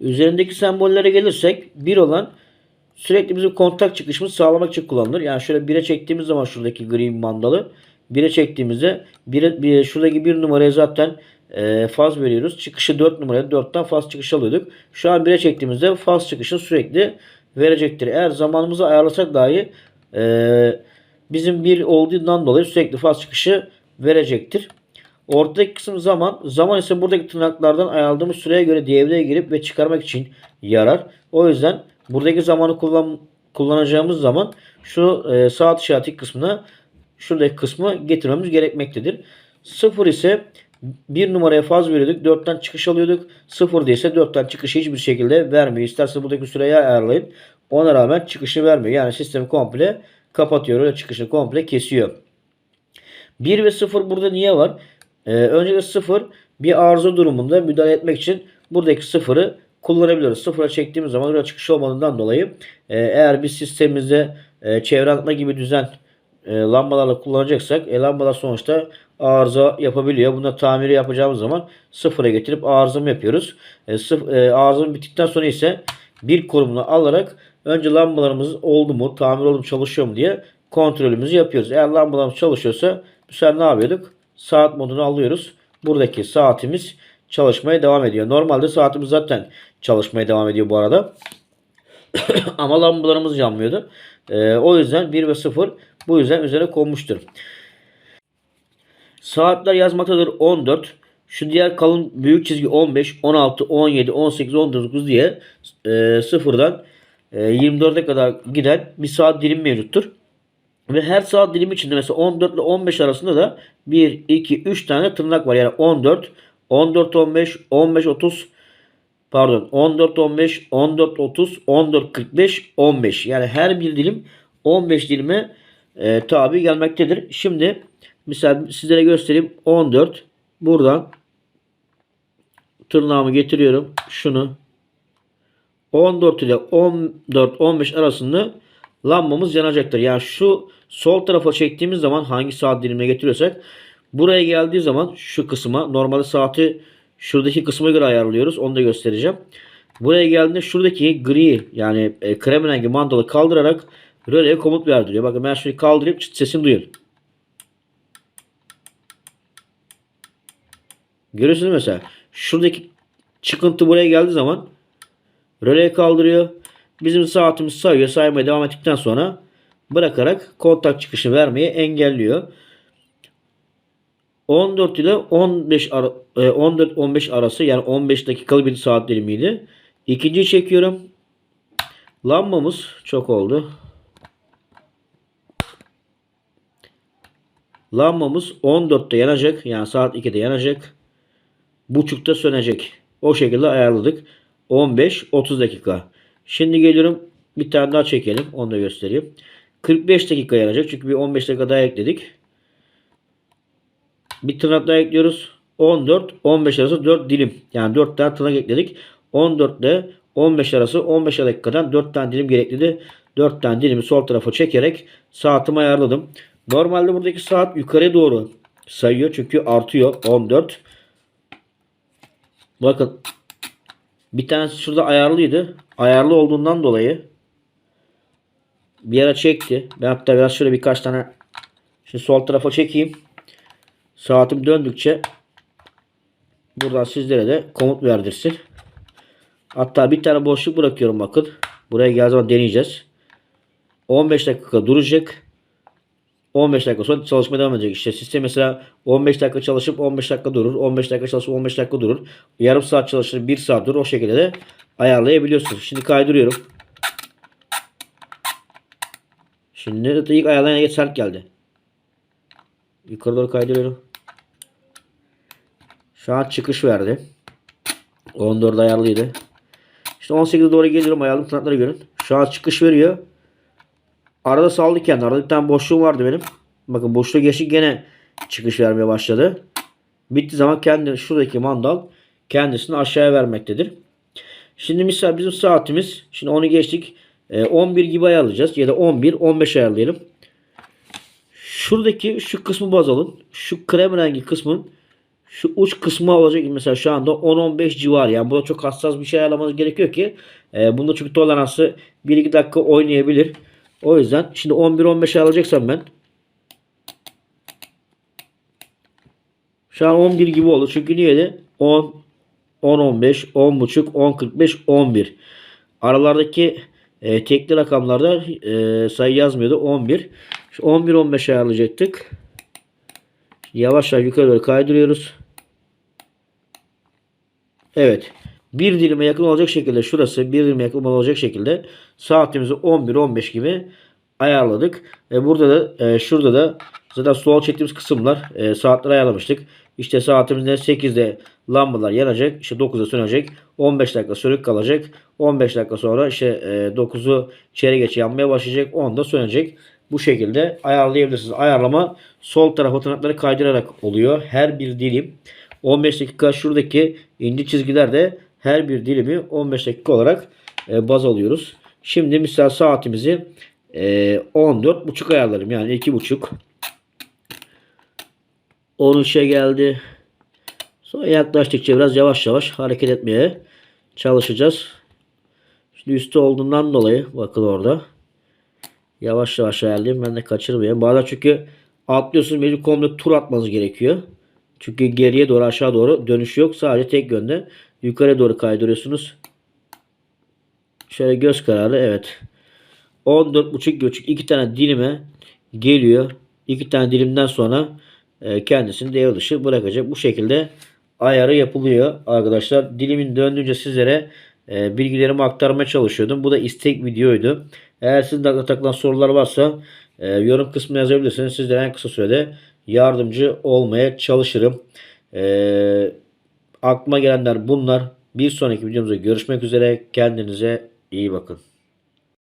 Üzerindeki sembollere gelirsek bir olan sürekli bizim kontak çıkışımızı sağlamak için kullanılır. Yani şöyle 1'e çektiğimiz zaman şuradaki gri mandalı 1'e çektiğimizde bire, bir, şuradaki bir numaraya zaten e, faz veriyoruz. Çıkışı 4 numaraya 4'ten faz çıkış alıyorduk. Şu an 1'e çektiğimizde faz çıkışını sürekli verecektir. Eğer zamanımızı ayarlasak dahi e, bizim bir olduğundan dolayı sürekli faz çıkışı verecektir. Ortadaki kısım zaman. Zaman ise buradaki tırnaklardan ayarladığımız süreye göre devreye girip ve çıkarmak için yarar. O yüzden buradaki zamanı kullan, kullanacağımız zaman şu e, saat işareti kısmına şuradaki kısmı getirmemiz gerekmektedir. Sıfır ise bir numaraya faz veriyorduk. 4'ten çıkış alıyorduk. Sıfır ise 4'ten çıkışı hiçbir şekilde vermiyor. İsterse buradaki süreyi ayarlayın. Ona rağmen çıkışı vermiyor. Yani sistemi komple kapatıyor. Öyle çıkışı komple kesiyor. 1 ve 0 burada niye var? Ee, öncelikle 0 bir arıza durumunda müdahale etmek için buradaki 0'ı kullanabiliyoruz. 0'a çektiğimiz zaman oraya çıkış olmadığından dolayı e, eğer biz sistemimizde e, çevre atma gibi düzen e, lambalarla kullanacaksak e, lambalar sonuçta arıza yapabiliyor. Bunda tamiri yapacağımız zaman sıfıra getirip arızamı yapıyoruz. E, e, arızam bittikten sonra ise bir konumunu alarak önce lambalarımız oldu mu, tamir oldu mu, çalışıyor mu diye kontrolümüzü yapıyoruz. Eğer lambalarımız çalışıyorsa bu sefer ne yapıyorduk? Saat modunu alıyoruz. Buradaki saatimiz çalışmaya devam ediyor. Normalde saatimiz zaten çalışmaya devam ediyor bu arada. Ama lambalarımız yanmıyordu. Ee, o yüzden 1 ve 0 bu yüzden üzerine konmuştur. Saatler yazmaktadır 14. Şu diğer kalın büyük çizgi 15, 16, 17, 18, 19 diye e, sıfırdan e, 24'e kadar giden bir saat dilimi mevcuttur. Ve her saat dilimi içinde mesela 14 ile 15 arasında da 1, 2, 3 tane tırnak var. Yani 14, 14, 15, 15, 30 pardon 14, 15, 14, 30, 14, 45, 15. Yani her bir dilim 15 dilime e, tabi gelmektedir. Şimdi mesela sizlere göstereyim. 14 buradan tırnağımı getiriyorum. Şunu 14 ile 14-15 arasında lambamız yanacaktır. Yani şu sol tarafa çektiğimiz zaman hangi saat dilimine getiriyorsak buraya geldiği zaman şu kısma normalde saati şuradaki kısma göre ayarlıyoruz. Onu da göstereceğim. Buraya geldiğinde şuradaki gri yani e, krem rengi mandalı kaldırarak röleye komut verdiriyor. Bakın ben şunu kaldırıp çıt sesini duyun. Görüyorsunuz mesela şuradaki çıkıntı buraya geldiği zaman röleye kaldırıyor. Bizim saatimiz sayıyor. Saymaya devam ettikten sonra bırakarak kontak çıkışı vermeyi engelliyor. 14 ile 15 ara, 14-15 arası yani 15 dakikalı bir saat dilimiydi. İkinciyi çekiyorum. Lambamız çok oldu. Lambamız 14'te yanacak. Yani saat 2'de yanacak. Buçukta sönecek. O şekilde ayarladık. 15-30 dakika. Şimdi geliyorum. Bir tane daha çekelim. Onu da göstereyim. 45 dakika yanacak. Çünkü bir 15 dakika daha ekledik. Bir tırnak daha ekliyoruz. 14, 15 arası 4 dilim. Yani 4 tane tırnak ekledik. 14 ile 15 arası 15 dakikadan 4 tane dilim gerekliydi. 4 tane dilimi sol tarafa çekerek saatimi ayarladım. Normalde buradaki saat yukarıya doğru sayıyor. Çünkü artıyor. 14. Bakın. Bir tanesi şurada ayarlıydı. Ayarlı olduğundan dolayı bir ara çekti. Ben hatta biraz şöyle birkaç tane şimdi sol tarafa çekeyim. Saatim döndükçe buradan sizlere de komut verdirsin. Hatta bir tane boşluk bırakıyorum bakın. Buraya geldiği zaman deneyeceğiz. 15 dakika duracak. 15 dakika sonra çalışmaya devam edecek. İşte sistem mesela 15 dakika çalışıp 15 dakika durur. 15 dakika çalışıp 15 dakika durur. Yarım saat çalışır 1 saat durur. O şekilde de ayarlayabiliyorsunuz. Şimdi kaydırıyorum. Şimdi ilk ayarlayana geç sert geldi. Yukarı doğru kaydırıyorum. Şu an çıkış verdi. 14 ayarlıydı. İşte 18'e doğru geliyorum ayarlı tırnakları görün. Şu an çıkış veriyor. Arada saldı kendi. Arada bir tane boşluğum vardı benim. Bakın boşluğu geçti gene çıkış vermeye başladı. Bitti zaman kendi şuradaki mandal kendisini aşağıya vermektedir. Şimdi misal bizim saatimiz şimdi onu geçtik. 11 gibi ayarlayacağız ya da 11 15 ayarlayalım. Şuradaki şu kısmı baz alın. Şu krem rengi kısmın şu uç kısmı olacak mesela şu anda 10-15 civarı. Yani burada çok hassas bir şey ayarlamanız gerekiyor ki e, bunda çünkü toleransı 1-2 dakika oynayabilir. O yüzden şimdi 11-15 ayarlayacaksam ben şu an 11 gibi oldu. Çünkü niye de 10 10-15, 10.5, 10.45, 11. Aralardaki e, tekli rakamlarda e, sayı yazmıyordu. 11. Şu 11-15 ayarlayacaktık. Yavaş yavaş yukarı doğru kaydırıyoruz. Evet. Bir dilime yakın olacak şekilde şurası bir dilime yakın olacak şekilde saatimizi 11-15 gibi ayarladık. E, burada da e, şurada da zaten sol çektiğimiz kısımlar e, saatleri ayarlamıştık. İşte saatimizde 8'de lambalar yanacak. işte 9'da sönecek. 15 dakika sönük kalacak. 15 dakika sonra işte e, 9'u çeyrek geç yanmaya başlayacak. 10'da sönecek. Bu şekilde ayarlayabilirsiniz. Ayarlama sol tarafa tırnakları kaydırarak oluyor. Her bir dilim 15 dakika şuradaki ince çizgiler de her bir dilimi 15 dakika olarak e, baz alıyoruz. Şimdi misal saatimizi e, 14.5 ayarlarım. Yani 2.5 13'e geldi. Sonra yaklaştıkça biraz yavaş yavaş hareket etmeye çalışacağız. Şimdi üstü olduğundan dolayı bakın orada. Yavaş yavaş ayarlayayım. Ben de kaçırmayayım. Bazen çünkü atlıyorsunuz mecbur komple tur atmanız gerekiyor. Çünkü geriye doğru aşağı doğru dönüş yok. Sadece tek yönde yukarı doğru kaydırıyorsunuz. Şöyle göz kararı evet. 14.5 göçük iki tane dilime geliyor. İki tane dilimden sonra e, kendisini devre dışı bırakacak. Bu şekilde ayarı yapılıyor arkadaşlar. Dilimin döndüğünce sizlere e, bilgilerimi aktarmaya çalışıyordum. Bu da istek videoydu. Eğer sizin de takılan sorular varsa e, yorum kısmına yazabilirsiniz. Sizlere en kısa sürede yardımcı olmaya çalışırım. E, aklıma gelenler bunlar. Bir sonraki videomuzda görüşmek üzere. Kendinize iyi bakın.